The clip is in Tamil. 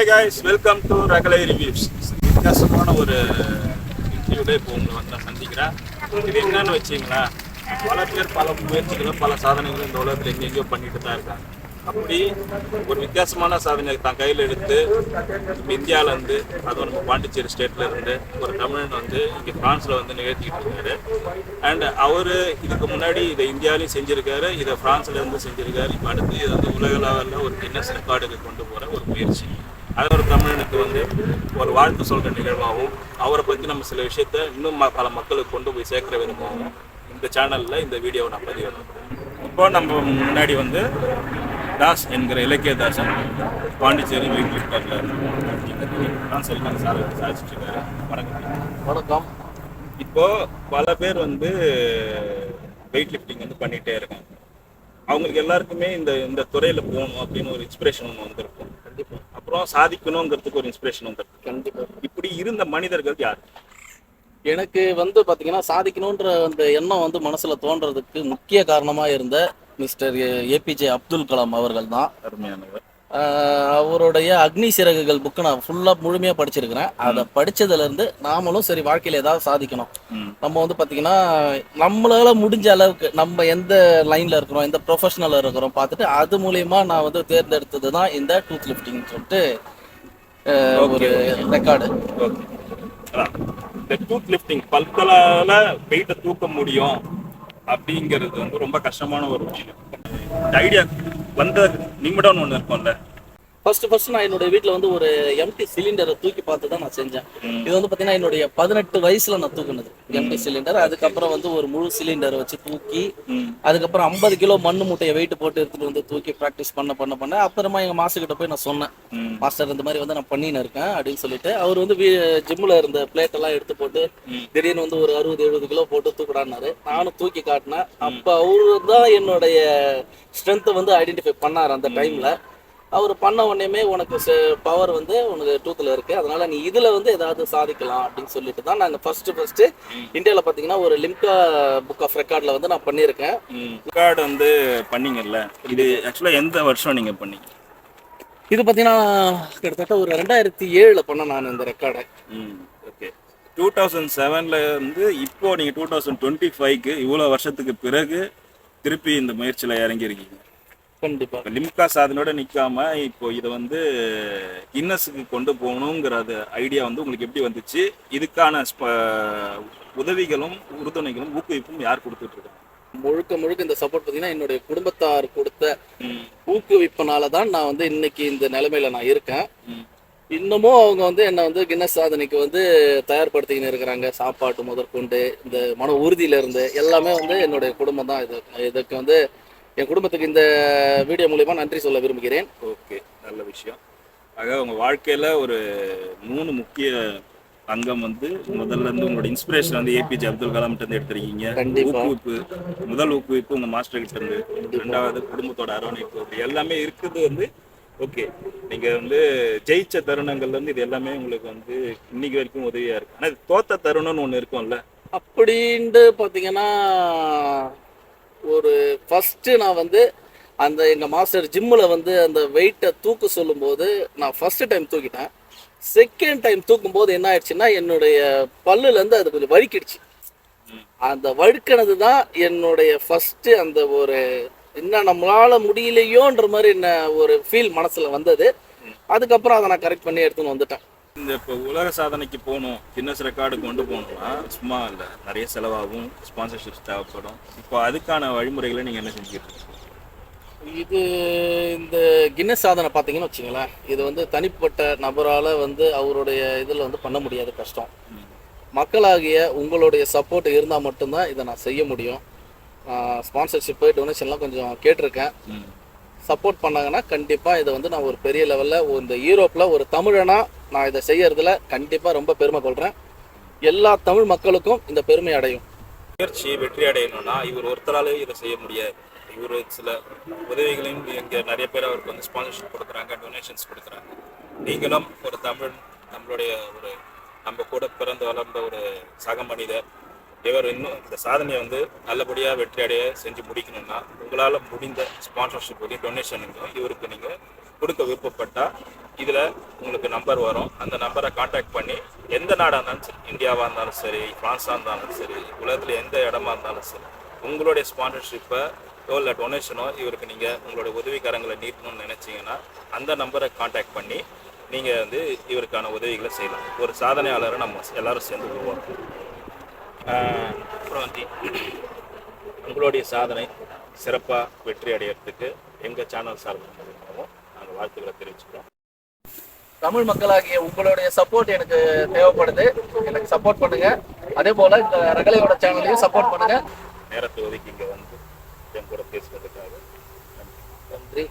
Hi guys welcome to Ragalai reviews வித்தியாசமான ஒரு இன்டர்வியூல இப்போ உங்களை வந்து நான் சந்திக்கிறேன். இது என்னன்னு வச்சிங்களேன் பல பேர் பல முயற்சிகளும் பல சாதனைகளும் இந்த உலகத்தில் எங்கெங்கேயோ பண்ணிட்டு தான் இருக்காங்க. அப்படி ஒரு வித்தியாசமான சாதனை தான் கையில் எடுத்து இந்தியாவிலேருந்து அதுவும் நம்ம பாண்டிச்சேரி ஸ்டேட்ல இருந்து ஒரு தமிழன் வந்து இங்கே ஃப்ரான்ஸில் வந்து நிகழ்த்திக்கிட்டு இருக்காரு. அண்ட் அவர் இதுக்கு முன்னாடி இதை இந்தியாவிலையும் செஞ்சிருக்காரு இதை ஃப்ரான்ஸ்லேருந்து செஞ்சுருக்காரு செஞ்சிருக்காரு. இப்போ அடுத்து இது வந்து உலக லெவலில் ஒரு கின்னஸ் ரெக்கார்டுக்கு கொண்டு போகிற ஒரு முயற்சி. அது ஒரு தமிழனுக்கு வந்து ஒரு வாழ்த்து சொல்கிற நிகழ்வாகவும் அவரை பற்றி நம்ம சில விஷயத்த இன்னும் பல மக்களுக்கு கொண்டு போய் சேர்க்கிற விதமாகவும் இந்த சேனலில் இந்த வீடியோவை நான் பதிவு இப்போ நம்ம முன்னாடி வந்து தாஸ் என்கிற இலக்கிய தாசன் பாண்டிச்சேரி லிஃப்டரில் தான் சொல்லிட்டாங்க சார் சாதிச்சுட்டு இருக்காரு. வணக்கம். வணக்கம். இப்போ பல பேர் வந்து வெயிட் லிஃப்டிங் வந்து பண்ணிட்டே இருக்காங்க. அவங்களுக்கு எல்லாருக்குமே இந்த இந்த துறையில போகணும் அப்படின்னு ஒரு இன்ஸ்பிரேஷன் ஒன்று வந்திருக்கும் அப்புறம் சாதிக்கணுங்கிறதுக்கு ஒரு இன்ஸ்பிரேஷன் வந்திருக்கும் கண்டிப்பா. இப்படி இருந்த மனிதர்கள் யார்? எனக்கு வந்து பாத்தீங்கன்னா சாதிக்கணுன்ற அந்த எண்ணம் வந்து மனசுல தோன்றதுக்கு முக்கிய காரணமா இருந்த மிஸ்டர் ஏபிஜே அப்துல் கலாம் அவர்கள் தான். அருமையானவர். அவருடைய அக்னி சிறகுகள் புக்கு நான் ஃபுல்லா முழுமையா படிச்சிருக்கிறேன். அதை படிச்சதுல இருந்து நாமளும் சரி வாழ்க்கையில ஏதாவது சாதிக்கணும். நம்ம வந்து பாத்தீங்கன்னா நம்மளால முடிஞ்ச அளவுக்கு நம்ம எந்த லைன்ல இருக்கிறோம் எந்த ப்ரொஃபஷனல்ல இருக்கிறோம் பார்த்துட்டு அது மூலியமா நான் வந்து தேர்ந்தெடுத்தது தான் இந்த டூத் லிஃப்டிங் சொல்லிட்டு ஒரு ரெக்கார்டு. இந்த டூத் லிஃப்டிங் பல்களால வெயிட்டை தூக்க முடியும் அப்படிங்கிறது வந்து ரொம்ப கஷ்டமான ஒரு விஷயம். இந்த ஐடியா வந்த நிமிடம்னு ஒன்று இருக்கும்ல. ஃபர்ஸ்ட் ஃபர்ஸ்ட் நான் என்னுடைய வீட்ல வந்து ஒரு எம்டி சிலிண்டரை தூக்கி பார்த்து தான் நான் செஞ்சேன். இது வந்து பாத்தீங்கன்னா என்னுடைய பதினெட்டு வயசுல நான் தூக்குனது. எம்டி சிலிண்டர் அதுக்கப்புறம் வந்து ஒரு முழு சிலிண்டர் வச்சு தூக்கி. அதுக்கப்புறம் ஐம்பது கிலோ மண்ணு மூட்டையை வெயிட் போட்டு எடுத்துட்டு வந்து தூக்கி ப்ராக்டிஸ் பண்ண பண்ண பண்ண அப்புறமா எங்க மாஸ்டர் கிட்ட போய் நான் சொன்னேன். மாஸ்டர் இந்த மாதிரி வந்து நான் பண்ணின்னு இருக்கேன் அப்படின்னு சொல்லிட்டு அவர் வந்து ஜிம்ல இருந்த பிளேட் எல்லாம் எடுத்து போட்டு. திடீர்னு வந்து ஒரு அறுபது எழுபது கிலோ போட்டு தூக்குடான்னாரு நானும் தூக்கி காட்டினேன். அப்ப அவரு தான் என்னுடைய ஸ்ட்ரென்த்தை வந்து ஐடென்டிஃபை பண்ணார் அந்த டைம்ல அவர் பண்ண உடனேமே உனக்கு பவர் வந்து உனக்கு டூத்தில் இருக்கு. அதனால நீ இதுல வந்து ஏதாவது சாதிக்கலாம் அப்படின்னு சொல்லிட்டு தான் நாங்கள் ஃபர்ஸ்ட் ஃபர்ஸ்ட் இந்தியாவில் பார்த்தீங்கன்னா ஒரு லிம்கா புக் ஆஃப் ரெக்கார்ட்ல வந்து நான் பண்ணியிருக்கேன். ரெக்கார்டு வந்து பண்ணீங்கல்ல? இது ஆக்சுவலாக எந்த வருஷம் நீங்கள் பண்ணீங்க? இது பார்த்தீங்கன்னா கிட்டத்தட்ட ஒரு ரெண்டாயிரத்தி ஏழுல பண்ணேன் நான் இந்த ரெக்கார்டை ஓகே டூ தௌசண்ட் செவனில் இருந்து இப்போ நீங்கள் டூ தௌசண்ட் டுவெண்ட்டி ஃபைவ்க்கு இவ்வளோ வருஷத்துக்கு பிறகு திருப்பி இந்த முயற்சியில் இறங்கியிருக்கீங்க. கண்டிப்பா. இப்போ லிம்கா சாதனையோட நிற்காம இப்போ இதை வந்து கின்னஸுக்கு கொண்டு போகணுங்கிற அது ஐடியா வந்து உங்களுக்கு எப்படி வந்துச்சு? இதுக்கான உதவிகளும் உறுதுணைகளும் ஊக்குவிப்பும் யார் கொடுத்துட்டு இருக்காங்க முழுக்க முழுக்க இந்த சப்போர்ட் பார்த்தீங்கன்னா என்னுடைய குடும்பத்தார் கொடுத்த ஊக்குவிப்புனால தான் நான் வந்து இன்னைக்கு இந்த நிலைமையில நான் இருக்கேன். இன்னமும் அவங்க வந்து என்னை வந்து கின்னஸ் சாதனைக்கு வந்து தயார்படுத்திக்கின்னு இருக்கிறாங்க. சாப்பாட்டு முதற்கொண்டு இந்த மன உறுதியில இருந்து எல்லாமே வந்து என்னுடைய குடும்பம் தான் இது இதுக்கு வந்து என் குடும்பத்துக்கு இந்த வீடியோ மூலியமா நன்றி சொல்ல விரும்புகிறேன். ஓகே நல்ல விஷயம். ஆக உங்க வாழ்க்கையில ஒரு மூணு முக்கிய அங்கம் வந்து முதல்ல இருந்து உங்களோட இன்ஸ்பிரேஷன் வந்து ஏபிஜே அப்துல் கலாம் கிட்ட இருந்து எடுத்திருக்கீங்க. ஊக்குவிப்பு முதல் ஊக்குவிப்பு உங்க மாஸ்டர் கிட்ட இருந்து ரெண்டாவது குடும்பத்தோட அரவணைப்பு எல்லாமே இருக்குது வந்து ஓகே. நீங்க வந்து ஜெயிச்ச தருணங்கள்ல இருந்து இது எல்லாமே உங்களுக்கு வந்து இன்னைக்கு வரைக்கும் உதவியா இருக்கு. ஆனா தோத்த தருணம்னு ஒண்ணு இருக்கும்ல. அப்படின்ட்டு பார்த்தீங்கன்னா ஒரு ஃபஸ்ட்டு நான் வந்து அந்த எங்கள் மாஸ்டர் ஜிம்மில் வந்து அந்த வெயிட்டை தூக்க சொல்லும்போது நான் ஃபர்ஸ்ட் டைம் தூக்கிட்டேன். செகண்ட் டைம் தூக்கும்போது என்ன ஆயிடுச்சுன்னா என்னுடைய பல்லுல இருந்து அது கொஞ்சம் வழுக்கிடுச்சு. அந்த வழுக்கினது தான் என்னுடைய ஃபஸ்ட்டு அந்த ஒரு என்ன நம்மளால முடியலையோன்ற மாதிரி என்ன ஒரு ஃபீல் மனசுல வந்தது. அதுக்கப்புறம் அதை நான் கரெக்ட் பண்ணி எடுத்துன்னு வந்துட்டேன். இந்த இப்போ உலக சாதனைக்கு போகணும் கின்னஸ் ரெக்கார்டு கொண்டு போகணும்னா சும்மா இல்லை நிறைய செலவாகும் ஸ்பான்சர்ஷிப்ஸ் தேவைப்படும். இப்போ அதுக்கான வழிமுறைகளை நீங்கள் என்ன செஞ்சுக்கிட்டு இது இந்த கின்னஸ் சாதனை பார்த்தீங்கன்னு வச்சுங்களேன் இது வந்து தனிப்பட்ட நபரால் வந்து அவருடைய இதில் வந்து பண்ண முடியாது கஷ்டம். மக்களாகிய உங்களுடைய சப்போர்ட் இருந்தால் மட்டும்தான் இதை நான் செய்ய முடியும். ஸ்பான்சர்ஷிப்பு டொனேஷன்லாம் கொஞ்சம் கேட்டிருக்கேன். சப்போர்ட் பண்ணாங்கன்னா கண்டிப்பாக இதை வந்து நான் ஒரு பெரிய லெவலில் இந்த யூரோப்பில் ஒரு தமிழனாக நான் இதை செய்யறதுல கண்டிப்பாக ரொம்ப பெருமை கொள்கிறேன் எல்லா தமிழ் மக்களுக்கும் இந்த பெருமை அடையும். முயற்சி வெற்றி அடையணும்னா இவர் ஒருத்தராலே இதை செய்ய முடியாது. இவர் சில உதவிகளையும் இங்கே நிறைய பேர் அவருக்கு வந்து ஸ்பான்சர்ஷிப் கொடுக்குறாங்க டொனேஷன்ஸ் கொடுக்குறாங்க. நீங்களும் ஒரு தமிழ் நம்மளுடைய ஒரு நம்ம கூட பிறந்து வளர்ந்த ஒரு சக மனிதர் இவர் இன்னும் இந்த சாதனையை வந்து நல்லபடியாக வெற்றி அடைய செஞ்சு முடிக்கணும்னா உங்களால் முடிந்த ஸ்பான்சர்ஷிப் வந்து டொனேஷனுக்கும் இவருக்கு நீங்கள் கொடுக்க விருப்பப்பட்டால் இதில் உங்களுக்கு நம்பர் வரும். அந்த நம்பரை காண்டாக்ட் பண்ணி எந்த நாடாக இருந்தாலும் சரி இந்தியாவாக இருந்தாலும் சரி ஃப்ரான்ஸாக இருந்தாலும் சரி உலகத்தில் எந்த இடமா இருந்தாலும் சரி உங்களுடைய ஸ்பான்சர்ஷிப்பை இல்லை டொனேஷனோ இவருக்கு நீங்கள் உங்களுடைய உதவிக்காரங்களை நீட்டணும்னு நினச்சிங்கன்னா அந்த நம்பரை காண்டாக்ட் பண்ணி நீங்கள் வந்து இவருக்கான உதவிகளை செய்யலாம். ஒரு சாதனையாளரை நம்ம எல்லாரும் சேர்ந்து உருவாக்கணும். அப்புறம் வந்து உங்களுடைய சாதனை சிறப்பாக வெற்றி அடையிறதுக்கு எங்கள் சேனல் சார்பாகவும் நாங்கள் வாழ்த்துக்களை தெரிவிச்சுக்கிறோம். தமிழ் மக்களாகிய உங்களுடைய சப்போர்ட் எனக்கு தேவைப்படுது. எனக்கு சப்போர்ட் பண்ணுங்க. அதே போல இந்த ரகலையோட சேனலையும் சப்போர்ட் பண்ணுங்க. நேரத்தை ஒதுக்கி இங்கே வந்து என் கூட பேசுவதற்காக நன்றி.